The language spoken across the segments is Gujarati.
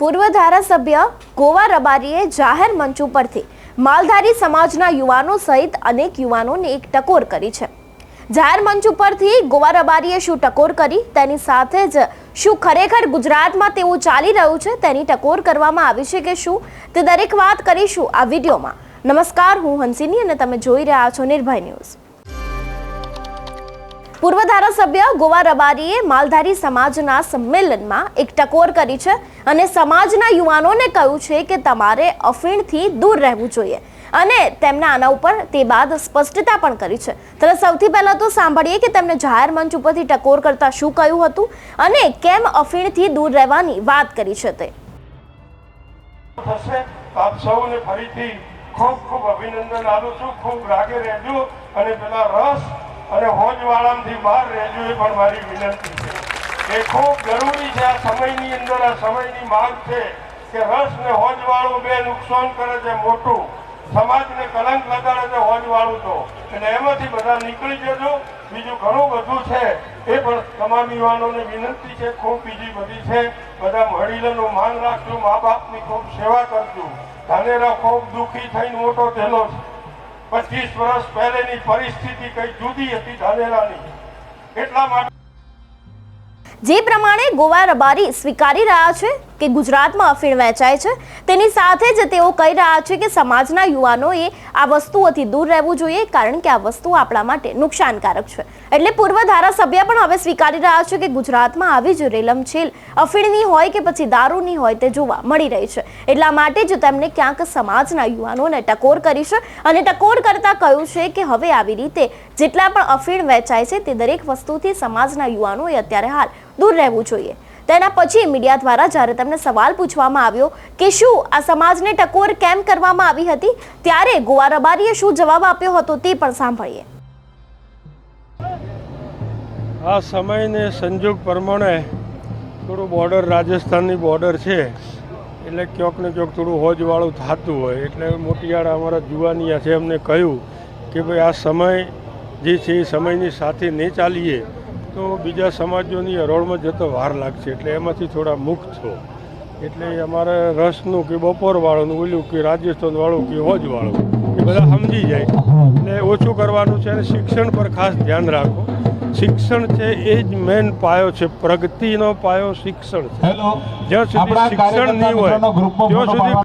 પૂર્વ ધારાસભ્ય ગોવા રબારીએ જાહેર મંચ ઉપરથી માલધારી સમાજના યુવાનો સહિત અનેક યુવાનોને એક ટકોર કરી છે. જાહેર મંચ ઉપરથી ગોવા રબારીએ શું ટકોર કરી, તેની સાથે જ શું ખરેખર ગુજરાતમાં તેવું ચાલી રહ્યું છે, તેની ટકોર કરવામાં આવી છે કે શું, તે દરેક વાત કરીશું આ વિડીયોમાં. નમસ્કાર, હું હંસિની અને તમે જોઈ રહ્યા છો નિર્ભય ન્યૂઝ. પૂર્વ ધારાસભ્ય ગોવા રબારીએ માલધારી સમાજના સંમેલનમાં એક ટકોર કરી છે અને સમાજના યુવાનોને કહ્યું છે કે તમારે અફીણથી દૂર રહેવું જોઈએ. અને તેમના આના ઉપર તે બાદ સ્પષ્ટતા પણ કરી છે. ત્યારે સૌથી પહેલાં તો સાંભળીએ કે તેમણે જાહેર મંચ ઉપરથી ટકોર કરતા શું કહ્યું હતું અને કેમ અફીણથી દૂર રહેવાની વાત કરી છે તે. ખૂબ ખૂબ અભિનંદન આપું છું. ખૂબ રાગે રહેજો અને પેલા રસ અને હોજવાળામાંથી બહાર રહેજો એ પણ મારી વિનંતી છે. એ ખૂબ જરૂરી છે આ સમયની અંદર, આ સમયની માંગ છે કે રસ ને હોજવાળું બે નુકસાન કરે છે મોટું. સમાજને કલંક લગાડે છે હોજવાળું તો. એટલે એમાંથી બધા નીકળી જજો. બીજું ઘણું બધું છે એ પણ તમામ યુવાનોને વિનંતી છે. ખૂબ બીજી બધી છે. બધા વડીલોનું માન રાખજો. મા બાપની ખૂબ સેવા કરજો. ધાનેરા ખૂબ દુઃખી થઈને મોટો થયેલો છે. પચીસ વર્ષ પહેલેની પરિસ્થિતિ કઈ જુદી હતી ધાનેરાની એટલા માટે જે પ્રમાણે ગોવા રબારી સ્વીકારી રહ્યા છે કે ગુજરાતમાં અફીણ વહેંચાય છે. તેની સાથે જ તેઓ કહી રહ્યા છે કે સમાજના યુવાનોએ આ વસ્તુઓથી દૂર રહેવું જોઈએ, કારણ કે આ વસ્તુ આપણા માટે નુકસાનકારક છે. એટલે પૂર્વ ધારાસભ્ય પણ હવે સ્વીકારી રહ્યા છે કે ગુજરાતમાં આવી જ રેલમછેલ અફીણની હોય કે પછી દારૂની હોય તે જોવા મળી રહી છે. એટલા માટે જ તેમણે ક્યાંક સમાજના યુવાનોને ટકોર કરી છે અને ટકોર કરતા કહ્યું છે કે હવે આવી રીતે જેટલા પણ અફીણ વહેંચાય છે તે દરેક વસ્તુથી સમાજના યુવાનોએ અત્યારે હાલ દૂર રહેવું જોઈએ. તેના પછી મીડિયા દ્વારા જ્યારે તેમને સવાલ પૂછવામાં આવ્યો કે શું આ સમાજને ટકોર કેમ કરવામાં આવી હતી, ત્યારે ગોવા રબારીએ શું જવાબ આપ્યો હતો તે પણ સાંભળીએ. આ સમયને સંજોગ પ્રમાણે થોડું બોર્ડર રાજસ્થાનની બોર્ડર છે, એટલે ક્યાંક ને ક્યાંક થોડું હોજવાળું થતું હોય. એટલે મોટિયાળા અમારા જુવાનિયા છે એમને કહ્યું કે ભાઈ આ સમય જે છે એ સમયની સાથે નહીં ચાલીએ. તો બીજા સમાજોની હરોળમાં જતો વાર લાગશે. એટલે એમાંથી થોડા મુક્ત છો. એટલે અમારે રસનું કે બપોરવાળું ઓલું કે રાજસ્થાનવાળું કે હોજવાળું એ બધા સમજી જાય. એટલે ઓછું કરવાનું છે અને શિક્ષણ પર ખાસ ધ્યાન રાખો. શિક્ષણ છે એ જ મેન પાયો છે. પ્રગતિનો પાયો શિક્ષણ છે. જ્યાં સુધી શિક્ષણ નહીં હોય ત્યાં સુધી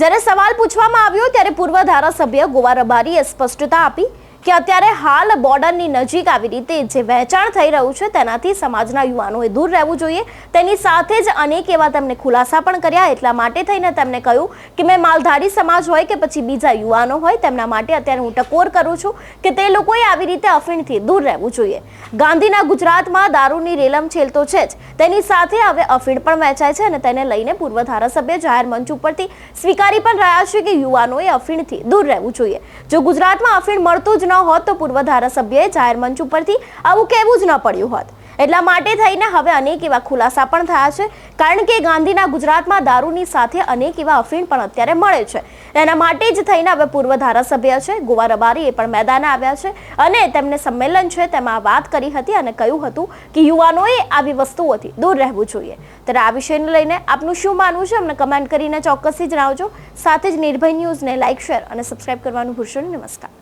જ્યારે સવાલ પૂછવામાં આવ્યો ત્યારે પૂર્વ ધારાસભ્ય ગોવા રબારીએ સ્પષ્ટતા આપી. કે અત્યારે હાલ બોર્ડરની નજીક આવી રીતે જે વહેંચાણ થઈ રહ્યું છે, તેનાથી સમાજના યુવાનોએ દૂર રહેવું જોઈએ. તેની સાથે જ અનેક એવા તેમને ખુલાસા પણ કર્યા. એટલા માટે થઈને તેમણે કહ્યું કે મેં માલધારી સમાજ હોય કે પછી બીજા યુવાનો હોય, તેમના માટે અત્યારે હું ટકોર કરું છું કે તે લોકોએ આવી રીતે અફીણથી દૂર રહેવું જોઈએ. ગાંધીના ગુજરાતમાં દારૂની રેલમછેલ તો છે જ. તેની સાથે હવે અફીણ પણ વહેંચાય છે અને તેને લઈને પૂર્વ ધારાસભ્ય જાહેર મંચ ઉપરથી સ્વીકારી પણ રહ્યા છે કે યુવાનોએ અફીણથી દૂર રહેવું જોઈએ. જો ગુજરાતમાં અફીણ મળતું જ ન હોત તો પૂર્વ ધારાસભ્યએ જાહેર મંચ ઉપરથી આવું કહેવું જ ન પડ્યું હોત. એટલા માટે થઈને હવે અનેક એવા ખુલાસા પણ થયા છે. કારણ કે ગાંધીના ગુજરાતમાં દારૂની સાથે અનેક એવા અફીણ પણ અત્યારે મળે છે. એના માટે જ થઈને હવે પૂર્વ ધારાસભ્ય છે, ગોવા રબારી એ પણ મેદાને આવ્યા છે અને તેમને સંમેલન છે તેમાં વાત કરી હતી અને કહ્યું હતું કે યુવાનોએ આવી વસ્તુઓથી દૂર રહેવું જોઈએ. ત્યારે આ વિષયને લઈને આપનું શું માનવું છે? અમને કમેન્ટ કરીને ચોક્કસથી જણાવજો. સાથે જ નિર્ભય ન્યૂઝને લાઇક શેર અને સબસ્ક્રાઇબ કરવાનું ભૂલશો નમસ્કાર.